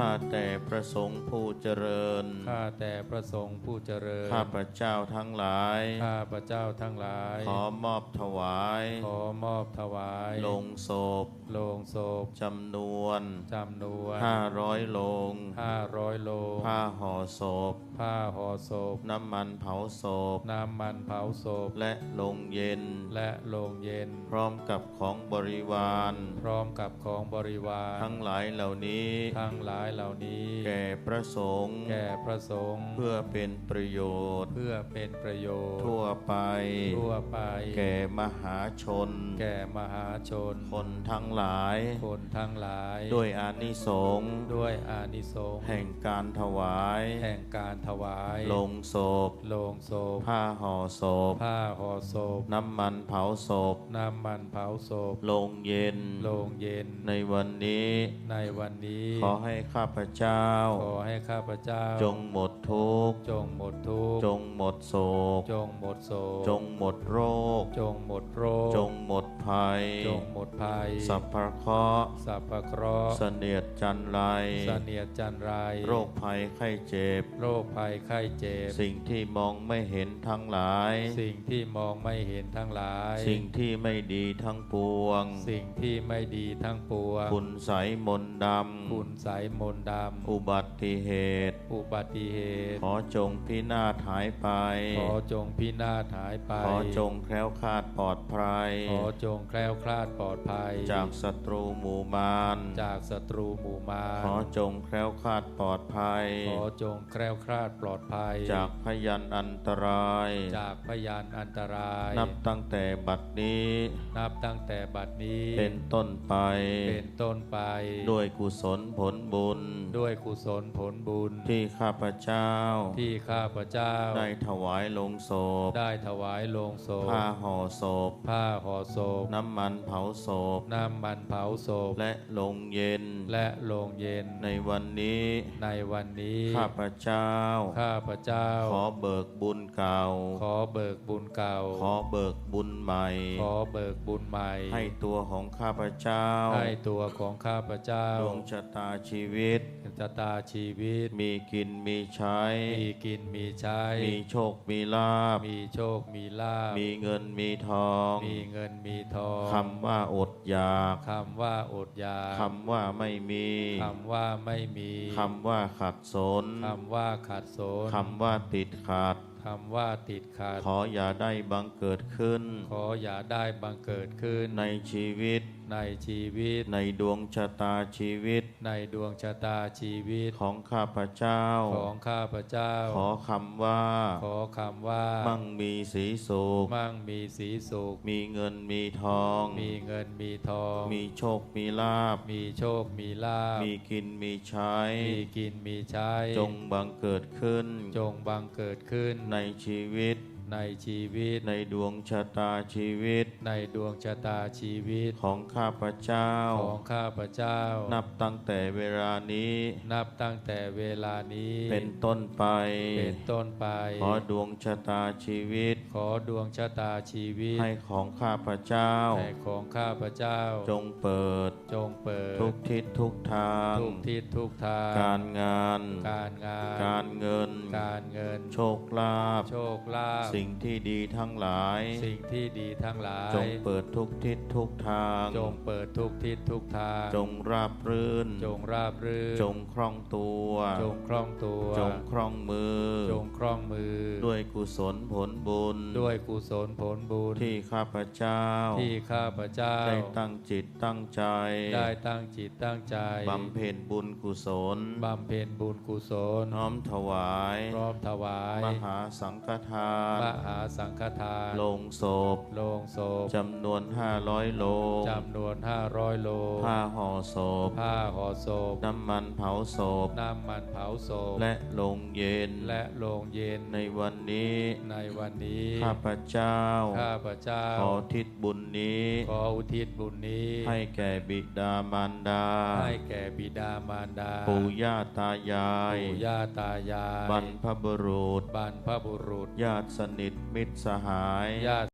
ข้าแต่ประสงค์ผู้เจริญ ข้าแต่พระสงฆ์ผู้เจริญ ข้าพระเจ้าทั้งหลาย ข้าพระเจ้าทั้งหลาย ขอมอบถวาย ขอมอบถวายลงศพโลงศพจำนวนจำนวน500โลงห้าร้อยโลผ้าห่อศพผ้าห่อศพ น้ำมันเผาศพน้ำมันเผาศพ และลงเย็น และโลงเย็น พร้อมกับของบริวาร พร้อมกับของบริวาร ทั้งหลายเหล่านี้ ทั้งหลายเหล่านี้ แก่พระสงฆ์แก่พระสงฆ์เพื่อเป็นประโยชน์ เพื่อเป็นประโยชน์ ทั่วไป ทั่วไป แก่มหาชน แก่มหาชน คนทั้งหลาย คนทั้งหลาย ด้วยอานิสงส์ด้วยอานิสงส์แห่งการถวาย แห่งการถวายลงศพโลงศพผ้าห่อศพผ้าห่อศพน้ำมันเผาศพน้ำมันเผาศพลงเย็นโลงเย็น ในวันนี้ ในวันนี้ ขอให้ข้าพเจ้า ขอให้ข้าพเจ้า จงหมดทุกข์ จงหมดทุกข์ จงหมดโศก จงหมดโศก จงหมดโรค จงหมดโรคจงหม ดภัย จงหมดภัย สัพพะเคราะห์สัพพะเคราะห์เสนียดจันไรเสนียดจันไร โรคภัยไข้เจ็บ โรคภัยไข้เจ็บ สิ่งที่มองไม่เห็นทั้งหลาย สิ่งที่มองไม่เห็นทั้งหลาย สิ่งที่ไม่ดีทั้งปวง สิ่งที่ไม่ดีทั้งปวง คุณใสยมนต์ดคุณใสยมนต์ดำ อุบั ติเหตุำอุบัติเหตุ ขอจงพินาศหายไป ขอจงพินาศหายไป ขอจงแคล้วคลาดปลอดภัย ขอจงแคล้วคลาดปลอดภัย จากศัตรูหมู่มาร จากศัตรูหมู่มาร ขอจงแคล้วคลาดปลอดภัย ขอจงแคล้วคลาดปลอดภัย จากพยันอันตราย จากพยานอันตราย นับตั้งแต่บัดนี้ นับตั้งแต่บัดนี้ เป็นต้นไป เป็นต้นไป ด้วยกุศลผลบุญ ด้วยกุศลผลบุญที่ข้าพเจ้า ที่ข้าพเจ้า ได้ถวายลงศพ ได้ถวายโลงศพ ผ้าห่อศพ ผ้าห่อศพ น้ำมันเผาศพ น้ำมันเผาศพ และลงเย็น และโลงเย็น ในวันนี้ ในวันนี้ ข้าพเจ้า ข้าพเจ้า ขอเบิกบุญเก่า ขอเบิกบุญเก่า ขอเบิกบุญใหม่ ขอเบิกบุญใหม่ ให้ตัวของข้าพเจ้า ให้ตัวของข้าพเจ้า ดวงชะตาชีวิตชะตาชีวิต มีกินมีใช้ มีกินมีใช้ มีโชคมีลาบมีโชคมีลาภ มีเงินมีทอง มีเงินมีทองคำว่าอดอยากคำว่าอดอยากคำว่าไม่มีคำว่าไม่มีคำว่าขัดสนคำว่าขัดสนคำว่าติดขัดคำว่าติดขัด ขออย่าได้บังเกิดขึ้น ขออย่าได้บังเกิดขึ้นในชีวิต ในชีวิต ในดวงชะตาชีวิต ในดวงชะตาชีวิต ของข้าพเจ้า ของข้าพเจ้า ขอคำว่า ขอคำว่า มั่งมีสีสุข มั่งมีสีสุข มีเงินมีทอง มีเงินมีทอง มีโชคมีลาบ มีโชคมีลาภมีกินมีใช้ มีกินมีใช้ จงบังเกิดขึ้น จงบังเกิดขึ้น ในชีวิต ในชีวิต ในดวงชะตาชีวิต ในดวงชะตาชีวิต ของข้าพเจ้า ของข้าพเจ้า นับตั้งแต่เวลานี้ นับตั้งแต่เวลานี้ เป็นต้นไป เป็นต้นไป ขอดวงชะตาชีวิต ขอดวงชะตาชีวิต ให้ของข้าพเจ้า ให้ของข้าพเจ้า จงเปิด จงเปิด ทุกทิศทุกทาง ทุกทิศทุกทาง การงาน การงาน การเงิน การเงิน โชคลาภ โชคลาภสิ่งที่ดีทั้งหลาย สิ่งที่ดีทั้งหลาย จงเปิดทุกทิศทุกทาง จงเปิดทุกทิศทุกทาง จงราบรื่น จงราบรื่น จงคล่องตัว จงคล่องตัว จงคล่องมือ จงคล่องมือ ด้วยกุศลผลบุญ ด้วยกุศลผลบุญ ที่ข้าพเจ้า ที่ข้าพเจ้า ได้ตั้งจิตตั้งใจ ได้ตั้งจิตตั้งใจ บำเพ็ญบุญกุศล บำเพ็ญบุญกุศล น้อมถวาย พร้อมถวาย มหาสังฆทานมหาสังฆทานลงศพโลงศพจำนวน 500 โลจำนวน 500 โล ผ้าห่อศพผ้าห่อศพน้ำมันเผาศพน้ำมันเผาศพและลงเย็นและโลงเย็นในวันนี้ในวันนี้ข้าพเจ้าข้าพเจ้าขอทิศบุญนี้ขออุทิศบุญนี้ ให้แก่บิดามารดา ให้แก่บิดามารดา ปู่ย่าตายายปู่ย่าตายายบรรพบุรุษบรรพบุรุษญาติสนิทมิตรสหายญาติ